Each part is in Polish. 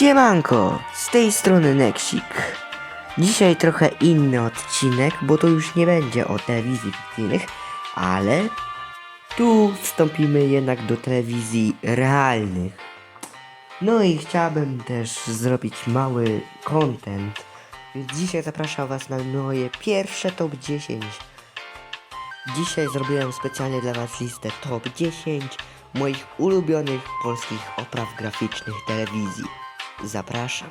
Siemanko, z tej strony Nexik. Dzisiaj trochę inny odcinek, bo to już nie będzie o telewizji fikcyjnych, ale tu wstąpimy jednak do telewizji realnych. No i chciałbym też zrobić mały content, więc dzisiaj zapraszam Was na moje pierwsze top 10. Dzisiaj zrobiłem specjalnie dla Was listę top 10 moich ulubionych polskich opraw graficznych telewizji. Zapraszam.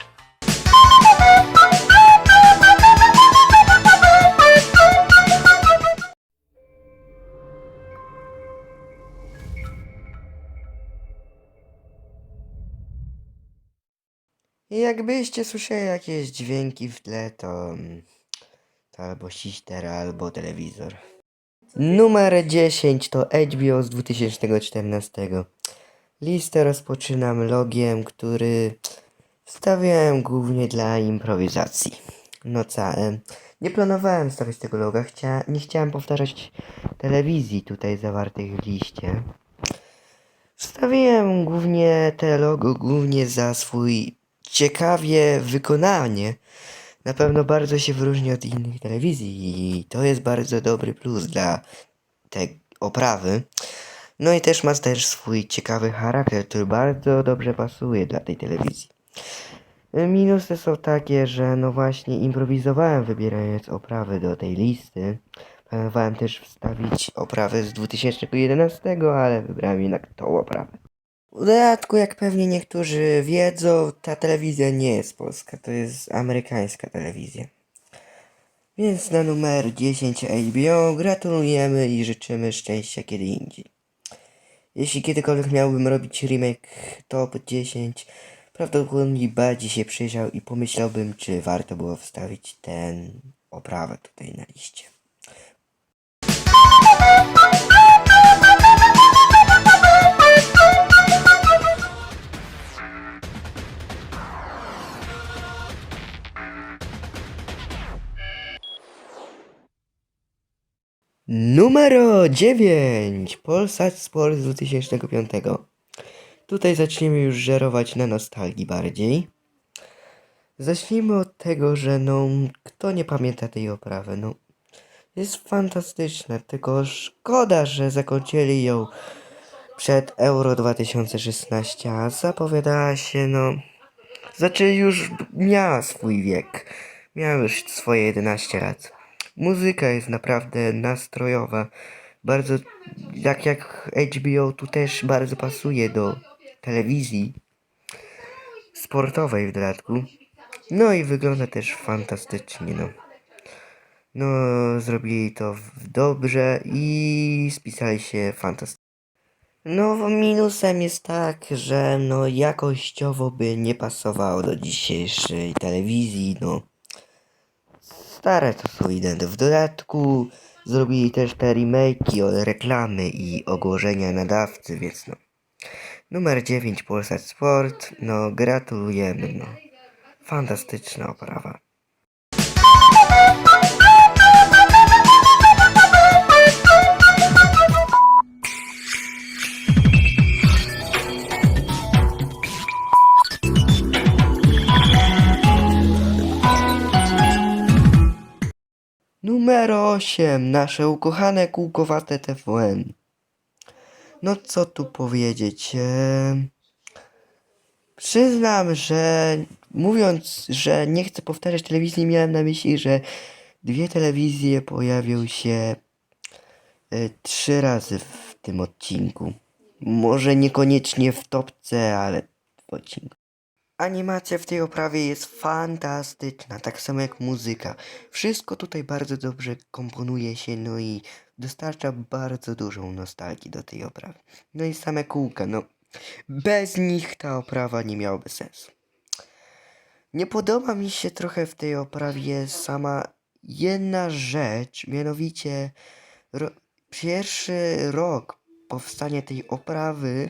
Jakbyście słyszeli jakieś dźwięki w tle, to, mm, to albo sister, albo telewizor. Numer 10 to HBO z 2014. Listę rozpoczynam logiem, który wstawiałem głównie dla improwizacji. No całe. Nie planowałem stawiać tego loga, chcia nie chciałem powtarzać telewizji tutaj zawartych w liście. Wstawiłem głównie te logo głównie za swój ciekawie wykonanie. Na pewno bardzo się wyróżni od innych telewizji i to jest bardzo dobry plus dla tej oprawy. No i też ma też swój ciekawy charakter, który bardzo dobrze pasuje dla tej telewizji. Minusy są takie, że no właśnie improwizowałem wybierając oprawy do tej listy. Planowałem też wstawić oprawę z 2011, ale wybrałem jednak tą oprawę. W dodatku, jak pewnie niektórzy wiedzą, ta telewizja nie jest polska, to jest amerykańska telewizja. Więc na numer 10 HBO gratulujemy i życzymy szczęścia kiedy indziej. Jeśli kiedykolwiek miałbym robić remake top 10, prawdopodobnie bardziej się przyjrzał i pomyślałbym, czy warto było wstawić ten oprawę tutaj na liście. Numero 9 Polsat Sport z 2005 Tutaj zaczniemy już żerować na nostalgii bardziej. Zacznijmy od tego, że no, kto nie pamięta tej oprawy, no, jest fantastyczna, tylko szkoda, że zakończyli ją przed Euro 2016, a zapowiadała się, no, znaczy już miała swój wiek, miała już swoje 11 lat. Muzyka jest naprawdę nastrojowa, bardzo, jak jak HBO tu też bardzo pasuje do telewizji sportowej w dodatku. No i wygląda też fantastycznie, no. No, zrobili to dobrze i spisali się fantastycznie. No, minusem jest tak, że no jakościowo by nie pasowało do dzisiejszej telewizji, no. Stare to są identy. W dodatku zrobili też te remake'i reklamy i ogłoszenia nadawcy, więc no. Numer 9 Polsat Sport, no gratulujemy, no. Fantastyczna oprawa. Numer 8. Nasze ukochane kółkowate TVN. No co tu powiedzieć? em, Przyznam, że mówiąc, że nie chcę powtarzać telewizji, miałem na myśli, że dwie telewizje pojawią się e, trzy razy w tym odcinku. Może niekoniecznie w topce, ale w odcinku. Animacja w tej oprawie jest fantastyczna, tak samo jak muzyka. Wszystko tutaj bardzo dobrze komponuje się, no i dostarcza bardzo dużą nostalgii do tej oprawy. No i same kółka, no bez nich ta oprawa nie miałaby sensu. Nie podoba mi się trochę w tej oprawie sama jedna rzecz, mianowicie ro pierwszy rok powstania tej oprawy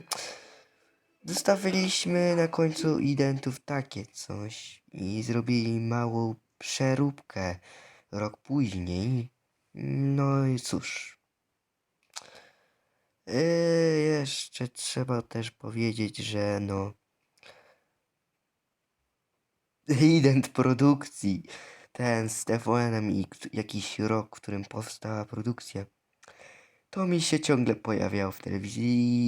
Zostawiliśmy na końcu identów takie coś i zrobili małą przeróbkę rok później. No i cóż. Yy, jeszcze trzeba też powiedzieć, że no. ident produkcji. Ten z TVN-em i jakiś rok, w którym powstała produkcja. To mi się ciągle pojawiało w telewizji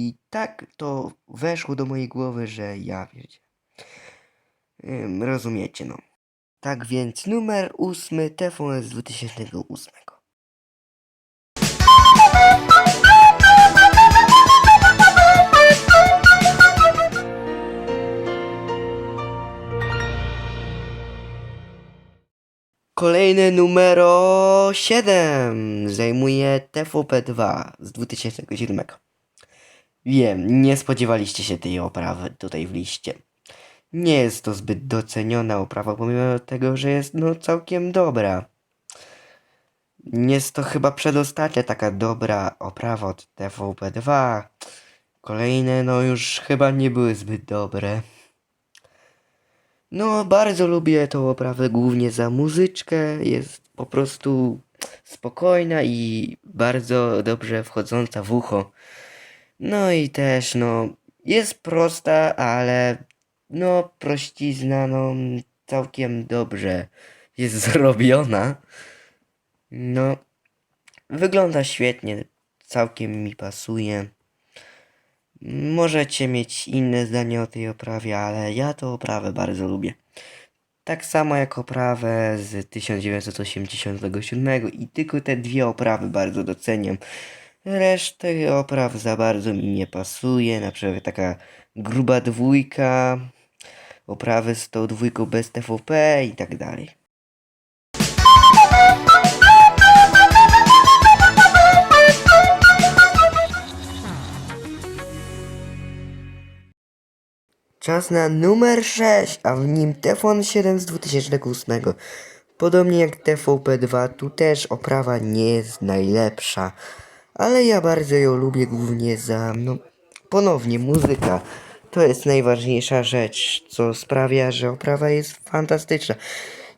i tak to weszło do mojej głowy, że ja wiecie. Ym, rozumiecie, no. Tak więc numer ósmy TVN z 2008. Kolejny numero 7 zajmuje TVP2 z 2007. Wiem, nie spodziewaliście się tej oprawy tutaj w liście. Nie jest to zbyt doceniona oprawa, pomimo tego, że jest no całkiem dobra. Jest to chyba przedostatnia taka dobra oprawa od TVP2. Kolejne no już chyba nie były zbyt dobre. No, bardzo lubię tą oprawę głównie za muzyczkę. Jest po prostu spokojna i bardzo dobrze wchodząca w ucho. No i też, no, jest prosta, ale no, prościzna, no, całkiem dobrze jest zrobiona. No, wygląda świetnie, całkiem mi pasuje. Możecie mieć inne zdanie o tej oprawie, ale ja tę oprawę bardzo lubię. Tak samo jak oprawę z 1987 i tylko te dwie oprawy bardzo doceniam. Reszty opraw za bardzo mi nie pasuje, na przykład taka gruba dwójka, oprawy z tą dwójką bez TVP i tak dalej. Czas na numer 6, a w nim Teflon 7 z 2008. Podobnie jak TVP2, tu też oprawa nie jest najlepsza, ale ja bardzo ją lubię głównie za, no, ponownie muzyka. To jest najważniejsza rzecz, co sprawia, że oprawa jest fantastyczna.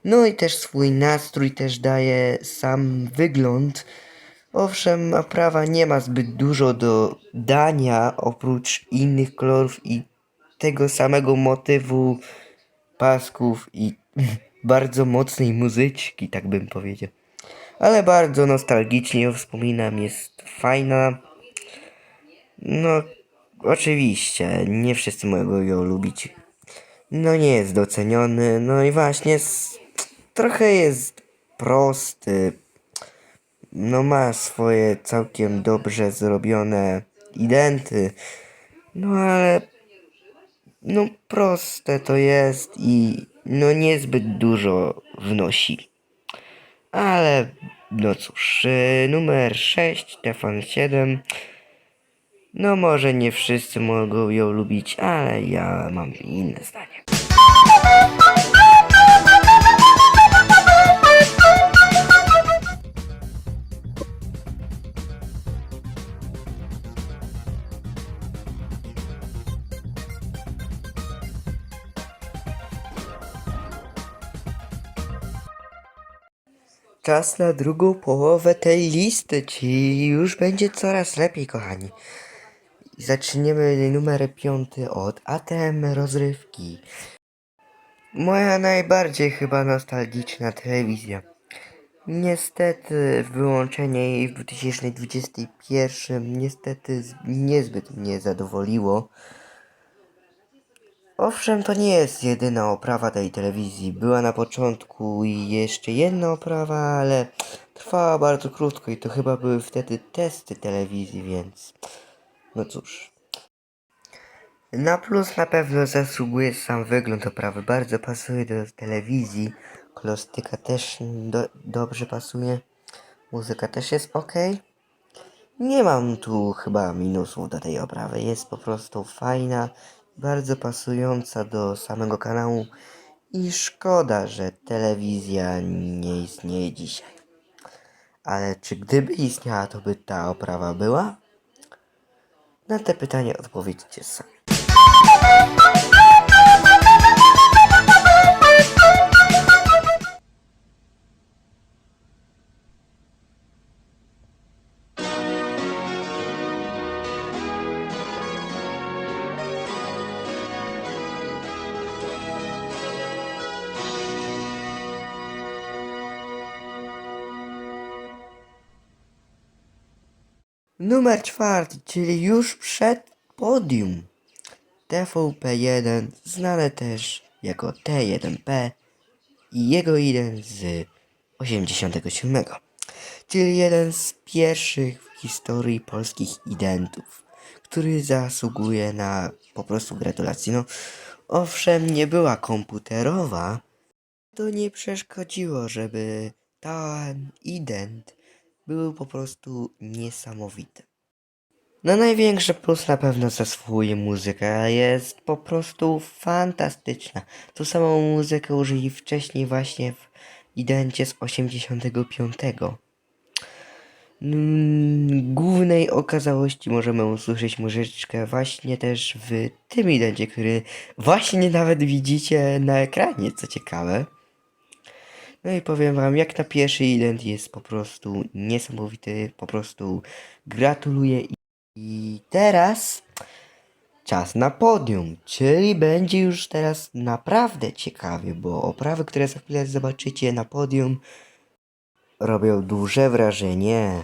No i też swój nastrój też daje sam wygląd. Owszem, oprawa nie ma zbyt dużo do dania oprócz innych kolorów i tego samego motywu pasków i bardzo mocnej muzyczki, tak bym powiedział. Ale bardzo nostalgicznie ją wspominam, jest fajna. No, oczywiście, nie wszyscy mogą ją lubić. No, nie jest doceniony, no i właśnie trochę jest prosty. No, ma swoje całkiem dobrze zrobione identy. No, ale no proste to jest i no niezbyt dużo wnosi. Ale no cóż, y, numer 6, Tefan 7. No może nie wszyscy mogą ją lubić, ale ja mam inne zdanie. Czas na drugą połowę tej listy, czyli już będzie coraz lepiej, kochani. Zaczniemy numer piąty od ATM rozrywki. Moja najbardziej chyba nostalgiczna telewizja. Niestety wyłączenie jej w 2021 niestety niezbyt mnie zadowoliło. Owszem, to nie jest jedyna oprawa tej telewizji. Była na początku i jeszcze jedna oprawa, ale trwała bardzo krótko i to chyba były wtedy testy telewizji, więc no cóż. Na plus na pewno zasługuje sam wygląd oprawy. Bardzo pasuje do telewizji. Kolorystyka też do, dobrze pasuje. Muzyka też jest ok. Nie mam tu chyba minusów do tej oprawy. Jest po prostu fajna, bardzo pasująca do samego kanału. I szkoda, że telewizja nie istnieje dzisiaj. Ale czy gdyby istniała, to by ta oprawa była? Na te pytania odpowiedzcie sami. Numer czwarty, czyli już przed podium. TVP1, znane też jako T1P i jego jeden z 87, czyli jeden z pierwszych w historii polskich identów, który zasługuje na po prostu gratulacje. No, owszem, nie była komputerowa, to nie przeszkodziło, żeby ten ident był po prostu niesamowity. No największy plus na pewno zasługuje muzyka, jest po prostu fantastyczna. Tu samą muzykę użyli wcześniej właśnie w idencie z 85. Mm, Głównej okazałości możemy usłyszeć muzyczkę właśnie też w tym idencie, który właśnie nawet widzicie na ekranie, co ciekawe. No i powiem wam, jak na pierwszy ident jest po prostu niesamowity, po prostu gratuluję i, teraz czas na podium, czyli będzie już teraz naprawdę ciekawie, bo oprawy, które za chwilę zobaczycie na podium robią duże wrażenie.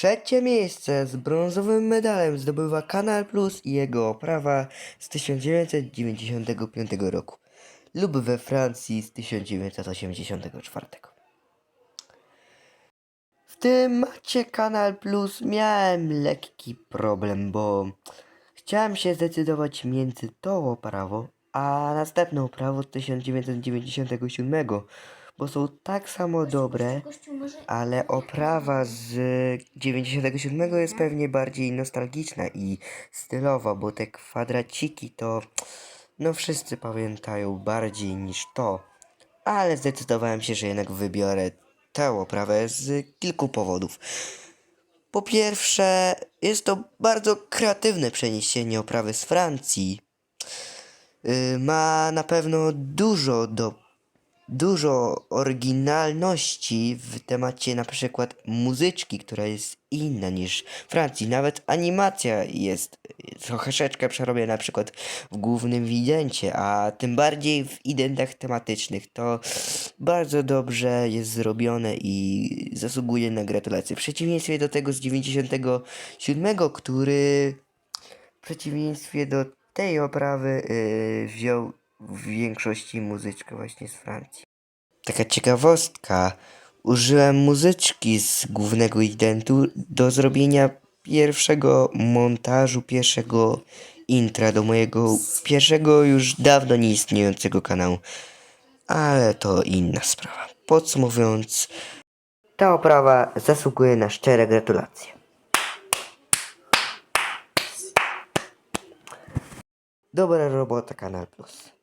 Trzecie miejsce z brązowym medalem zdobywa Kanal Plus i jego oprawa z 1995 roku lub we Francji z 1984. W tym macie Kanal Plus miałem lekki problem, bo chciałem się zdecydować między tą oprawą a następną oprawą z 1997, bo są tak samo dobre, ale oprawa z 97 jest pewnie bardziej nostalgiczna i stylowa, bo te kwadraciki to no wszyscy pamiętają bardziej niż to. Ale zdecydowałem się, że jednak wybiorę tę oprawę z kilku powodów. Po pierwsze, jest to bardzo kreatywne przeniesienie oprawy z Francji. Yy, ma na pewno dużo do dużo oryginalności w temacie na przykład muzyczki, która jest inna niż w Francji. Nawet animacja jest troszeczkę przerobiona na przykład w głównym widencie, a tym bardziej w identach tematycznych. To bardzo dobrze jest zrobione i zasługuje na gratulacje. W przeciwieństwie do tego z 97, który w przeciwieństwie do tej oprawy yy, wziął w większości muzyczkę właśnie z Francji. Taka ciekawostka. Użyłem muzyczki z głównego identu do zrobienia pierwszego montażu, pierwszego intra do mojego pierwszego już dawno nieistniejącego kanału. Ale to inna sprawa. Podsumowując, ta oprawa zasługuje na szczere gratulacje. Dobra robota, Kanal Plus.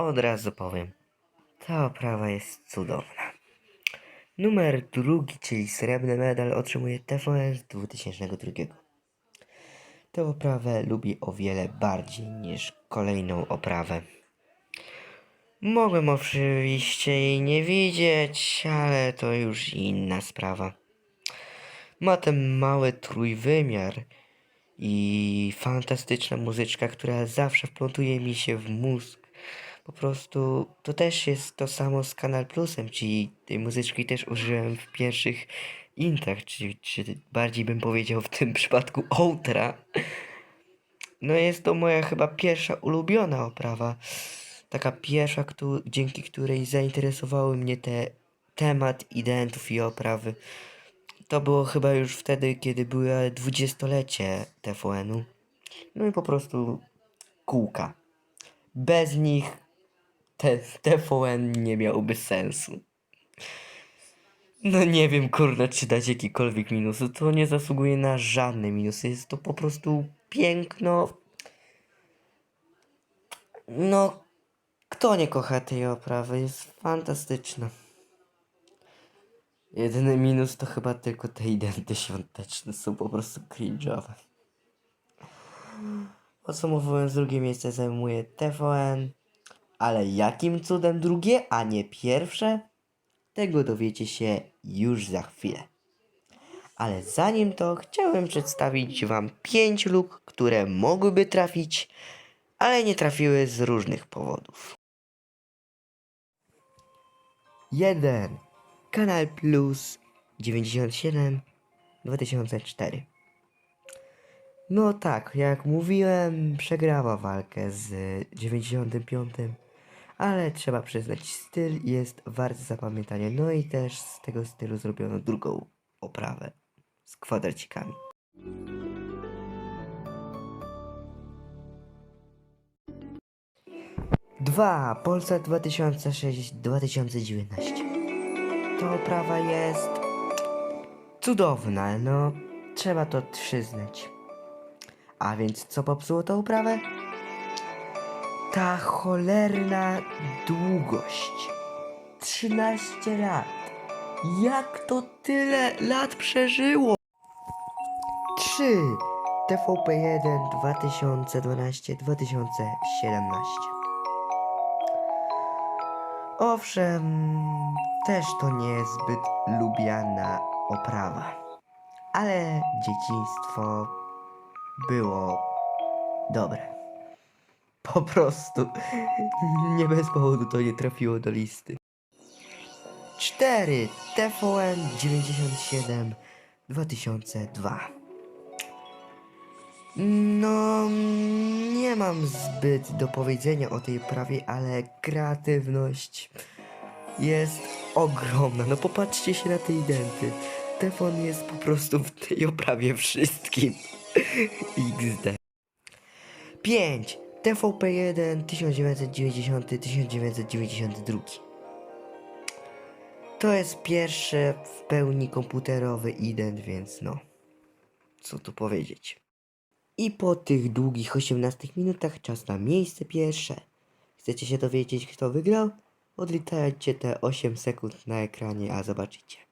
Od razu powiem, ta oprawa jest cudowna. Numer drugi, czyli srebrny medal, otrzymuje TVN z 2002. Tę oprawę lubię o wiele bardziej niż kolejną oprawę. Mogłem oczywiście jej nie widzieć, ale to już inna sprawa. Ma ten mały trójwymiar i fantastyczna muzyczka, która zawsze wplątuje mi się w mózg. Po prostu to też jest to samo z Kanal Plusem, czyli tej muzyczki też użyłem w pierwszych intrach, czy, czy bardziej bym powiedział w tym przypadku outra. No jest to moja chyba pierwsza ulubiona oprawa. Taka pierwsza, któ- dzięki której zainteresowały mnie te temat identów i oprawy. To było chyba już wtedy, kiedy było dwudziestolecie TVN-u. No i po prostu kółka. Bez nich ten TVN nie miałby sensu. No nie wiem, kurde, czy dać jakikolwiek minusy. To nie zasługuje na żadne minusy. Jest to po prostu piękno No, kto nie kocha tej oprawy? Jest fantastyczna. Jedyny minus to chyba tylko te identy świąteczne są po prostu cringe'owe. Podsumowując, drugie miejsce zajmuje TVN, ale jakim cudem drugie, a nie pierwsze? Tego dowiecie się już za chwilę. Ale zanim to chciałem przedstawić Wam pięć luk, które mogłyby trafić, ale nie trafiły z różnych powodów. 1. Kanal Plus 97 2004 No tak, jak mówiłem, przegrała walkę z 95, ale trzeba przyznać, styl jest wart zapamiętania. No i też z tego stylu zrobiono drugą oprawę z kwadracikami. Dwa, Polsat 2006-2019. To oprawa jest cudowna, no trzeba to przyznać. A więc co popsuło tą oprawę? Ta cholerna długość. 13 lat. Jak to tyle lat przeżyło? 3. TVP1 2012-2017. Owszem, też to nie jest zbyt lubiana oprawa. Ale dzieciństwo było dobre. Po prostu nie bez powodu to nie trafiło do listy. 4. TVN 97 2002 No, nie mam zbyt do powiedzenia o tej prawie, ale kreatywność jest ogromna. No popatrzcie się na te identy. Tefon jest po prostu w tej oprawie wszystkim. XD. 5. TVP1 1990-1992 To jest pierwszy w pełni komputerowy ident, więc no. Co tu powiedzieć. I po tych długich 18 minutach czas na miejsce pierwsze. Chcecie się dowiedzieć, kto wygrał? Odliczajcie te 8 sekund na ekranie, a zobaczycie.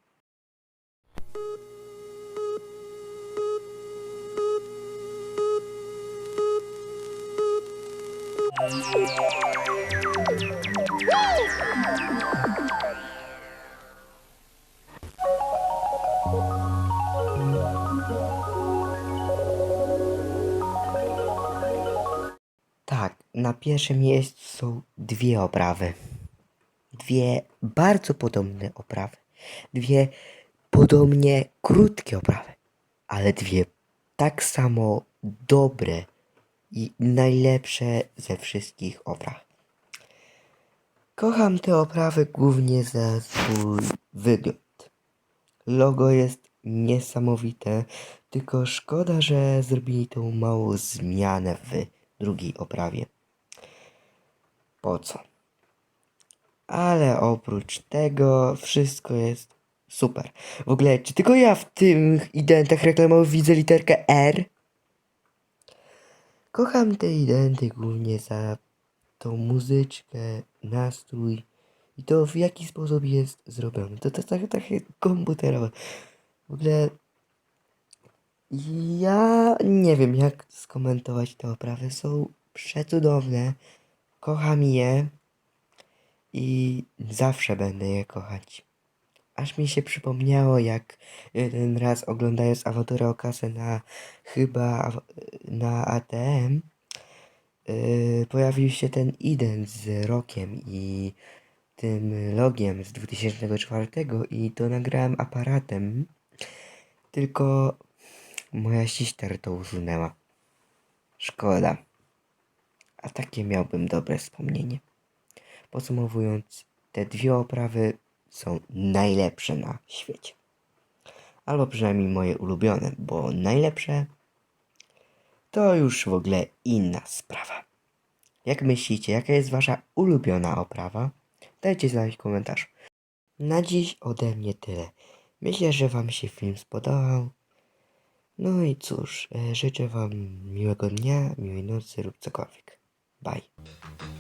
Tak, na pierwszym miejscu są dwie oprawy. Dwie bardzo podobne oprawy. Dwie podobnie krótkie oprawy, ale dwie tak samo dobre i najlepsze ze wszystkich opraw. Kocham te oprawy głównie za swój wygląd. Logo jest niesamowite, tylko szkoda, że zrobili tą małą zmianę w drugiej oprawie. Po co? Ale oprócz tego wszystko jest super. W ogóle, czy tylko ja w tych identach reklamowych widzę literkę R? Kocham te identy głównie za tą muzyczkę, nastrój i to w jaki sposób jest zrobione. To to takie, takie komputerowe. W ogóle ja nie wiem jak skomentować te oprawy. Są przecudowne. Kocham je i zawsze będę je kochać. Aż mi się przypomniało, jak jeden raz oglądając awanturę o kasę na chyba na ATM, yy, pojawił się ten ident z rokiem i tym logiem z 2004 i to nagrałem aparatem, tylko moja sister to usunęła. Szkoda. A takie miałbym dobre wspomnienie. Podsumowując, te dwie oprawy są najlepsze na świecie. Albo przynajmniej moje ulubione, bo najlepsze to już w ogóle inna sprawa. Jak myślicie, jaka jest wasza ulubiona oprawa? Dajcie znać w komentarzu. Na dziś ode mnie tyle. Myślę, że wam się film spodobał. No i cóż, e, życzę wam miłego dnia, miłej nocy lub cokolwiek. Bye.